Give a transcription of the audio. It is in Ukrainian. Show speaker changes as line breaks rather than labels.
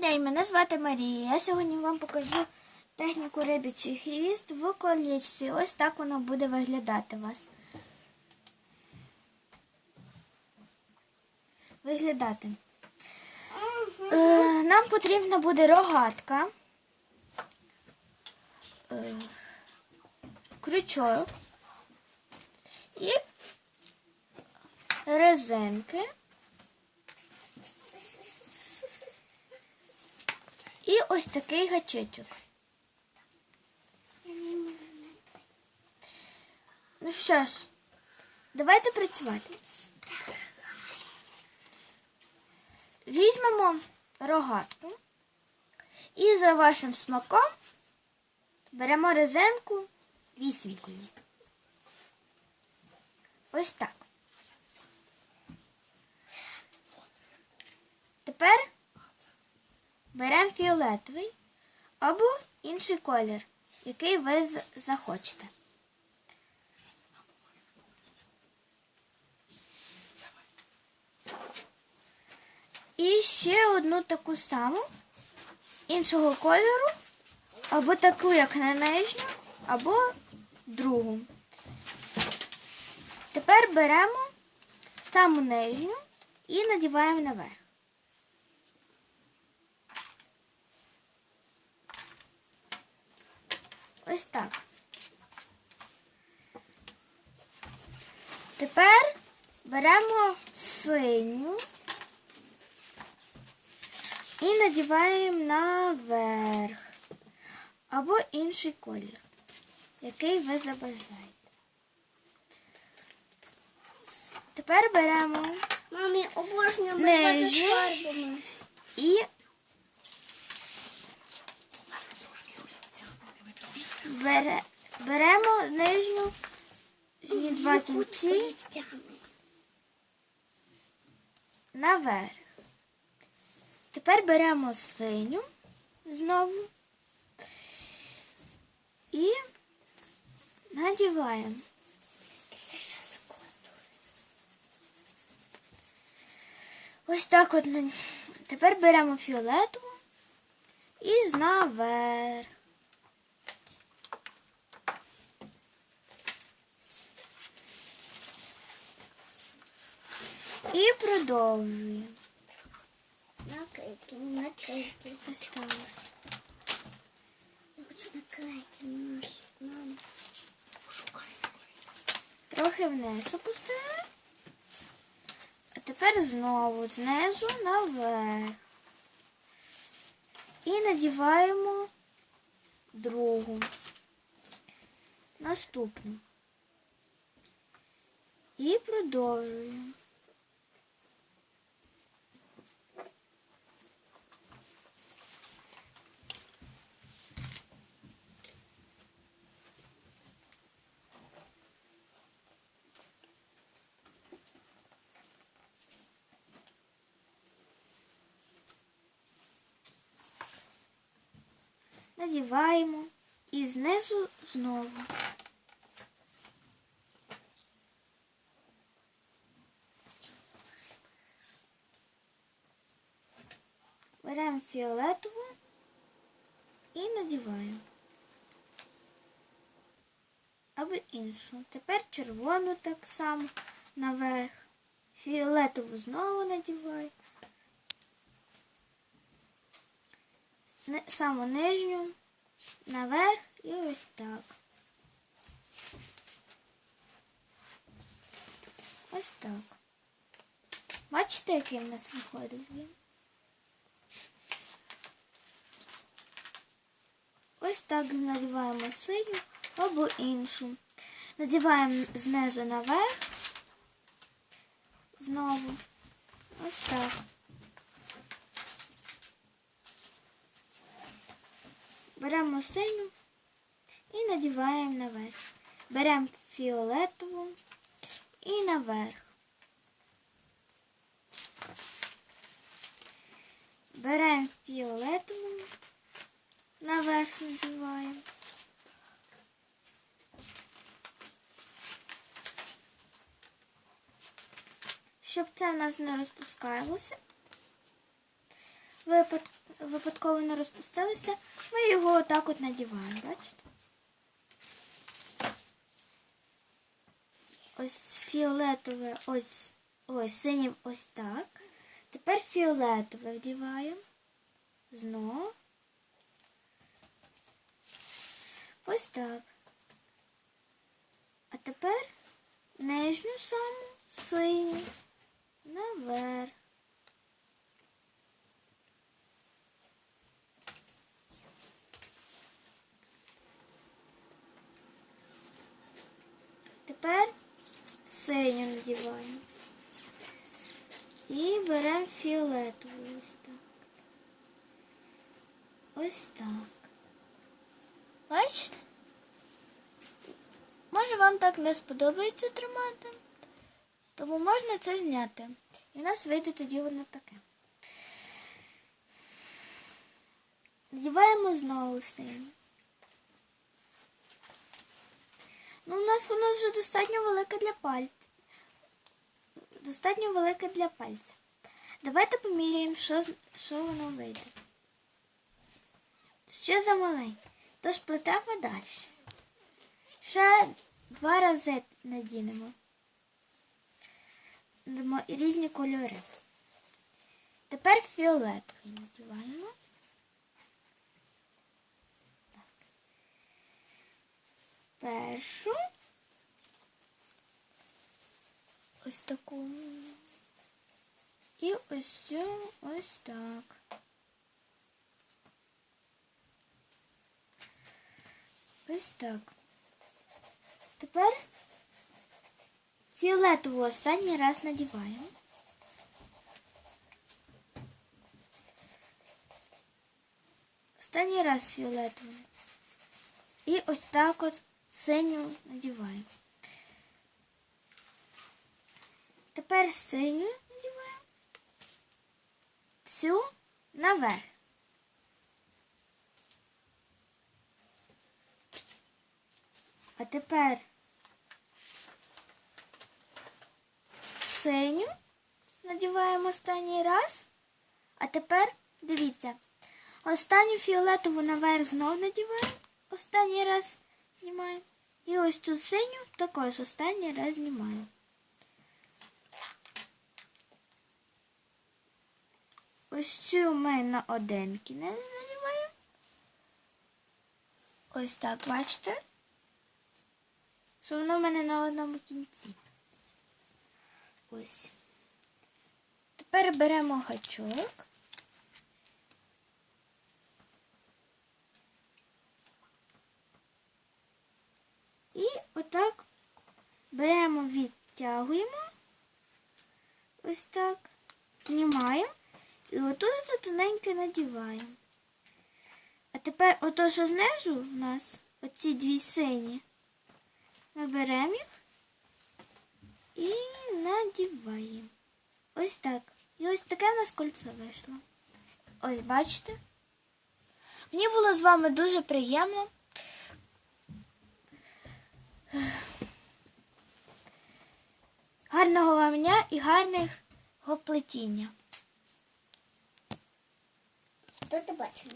день, мене звати Марія. Я сьогодні вам покажу техніку рибячий хвіст в колічці. Ось так воно буде виглядати у вас. Виглядати. Е, нам потрібна буде рогатка, е, крючок і резинки. І ось такий гачечок. Ну що ж, давайте працювати. Візьмемо рогатку і за вашим смаком беремо резинку вісімкою. Ось так. Тепер беремо фіолетовий або інший колір, який ви захочете. І ще одну таку саму іншого кольору, або таку, як на нижню, або другу. Тепер беремо саму нижню і надіваємо наверх. Ось так. Тепер беремо синю і надіваємо наверх або інший колір, який ви забажаєте. Тепер беремо
Мамі
Знижу. і бере, беремо нижню нижні два кінці наверх. Тепер беремо синю знову і надіваємо. Ось так от. Тепер беремо фіолетову і наверх. І продовжуємо.
Наклейки, наклейки.
Ось так.
Я хочу наклейки. Мам. Мам.
Трохи вниз опустили. А тепер знову знизу наверх. І надіваємо другу. Наступну. І продовжуємо. Надіваємо і знизу знову. Беремо фіолетову і надіваємо. Або іншу. Тепер червону так само наверх. Фіолетову знову надіваю. Саму нижню наверх і ось так. Ось так. Бачите, який в нас виходить він? Ось так надіваємо синю або іншу. Надіваємо знизу наверх. Знову. Ось так. Беремо синю і надіваємо наверх. Беремо фіолетову і наверх. Беремо фіолетову, наверх надіваємо. Щоб це в нас не розпускалося. Випадково не розпустилися, ми його отак от надіваємо, бачите? Ось фіолетове, ось, ось синє ось так. Тепер фіолетове вдіваємо. Знову. Ось так. А тепер нижню саму синю наверх. Тепер синю надіваємо. І беремо фіолетову ось так. Ось так. Бачите? Може вам так не сподобається тримати, тому можна це зняти. І в нас вийде тоді воно таке. Надіваємо знову синю. Нас воно вже достатньо велике для пальця. Достатньо велике для пальця. Давайте поміряємо, що, що воно вийде. Ще замаленьке. Тож плетемо далі. Ще два рази надінемо. Дамо різні кольори. Тепер фіолетовий надіваємо. Першу. Ось таку. І ось цю ось так. Ось так. Тепер фіолетову останній раз надіваємо. Останній раз фіолетову. І ось так от синю надіваємо. Тепер синю надіваємо. Цю наверх. А тепер синю надіваємо останній раз. А тепер дивіться, останню фіолетову наверх знову надіваємо, останній раз знімаємо. І ось цю синю також останній раз знімаємо. Ось цю ми на один кінець надіваємо. Ось так, бачите? Що воно в мене на одному кінці. Ось. Тепер беремо гачок. І отак беремо, відтягуємо. Ось так. Знімаємо. І отут тоненьке надіваємо. А тепер ото, що знизу у нас, оці дві сині, ми беремо їх і надіваємо. Ось так. І ось таке в нас кольцо вийшло. Ось бачите? Мені було з вами дуже приємно. Гарного вам дня і гарного плетіння.
До побачення.